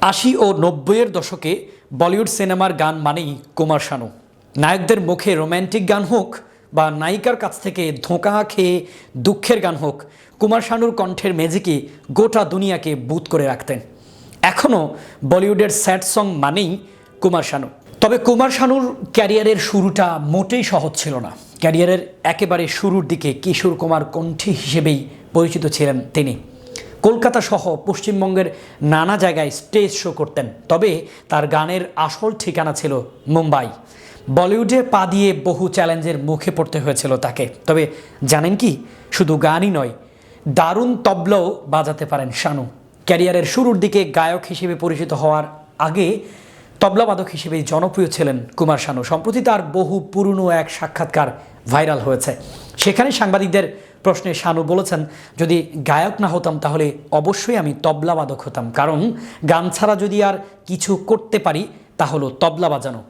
আশি ও নব্বইয়ের দশকে বলিউড সিনেমার গান মানেই কুমার শানু। নায়কদের মুখে রোম্যান্টিক গান হোক বা নায়িকার কাছ থেকে ধোঁকা খেয়ে দুঃখের গান হোক, কুমার শানুর কণ্ঠের ম্যাজিকে গোটা দুনিয়াকে বুত করে রাখতেন। এখনও বলিউডের স্যাড সং মানেই কুমার শানু। তবে কুমার শানুর ক্যারিয়ারের শুরুটা মোটেই সহজ ছিল না। ক্যারিয়ারের একেবারে শুরুর দিকে কিশোর কুমার কণ্ঠী হিসেবেই পরিচিত ছিলেন তিনি। কলকাতা সহ পশ্চিমবঙ্গের নানা জায়গায় স্টেজ শো করতেন। তবে তার গানের আসল ঠিকানা ছিল মুম্বাই। বলিউডে পা দিয়ে বহু চ্যালেঞ্জের মুখে পড়তে হয়েছিল তাকে। তবে জানেন কি? শুধু গানই নয়, দারুণ তবলাও বাজাতে পারেন শানু। ক্যারিয়ারের শুরুর দিকে গায়ক হিসেবে পরিচিত হওয়ার আগে তবলাবাদক হিসেবে জনপ্রিয় ছিলেন কুমার শানু। সম্প্রতি তার বহু পুরনো এক সাক্ষাৎকার ভাইরাল হয়েছে। সেখানে সাংবাদিকদের প্রশ্নে শানু বলেছেন, যদি গায়ক না হতাম তাহলে অবশ্যই আমি তবলাবাদক হতাম। কারণ গান ছাড়া যদি আর কিছু করতে পারি, তা হলো তবলা বাজানো।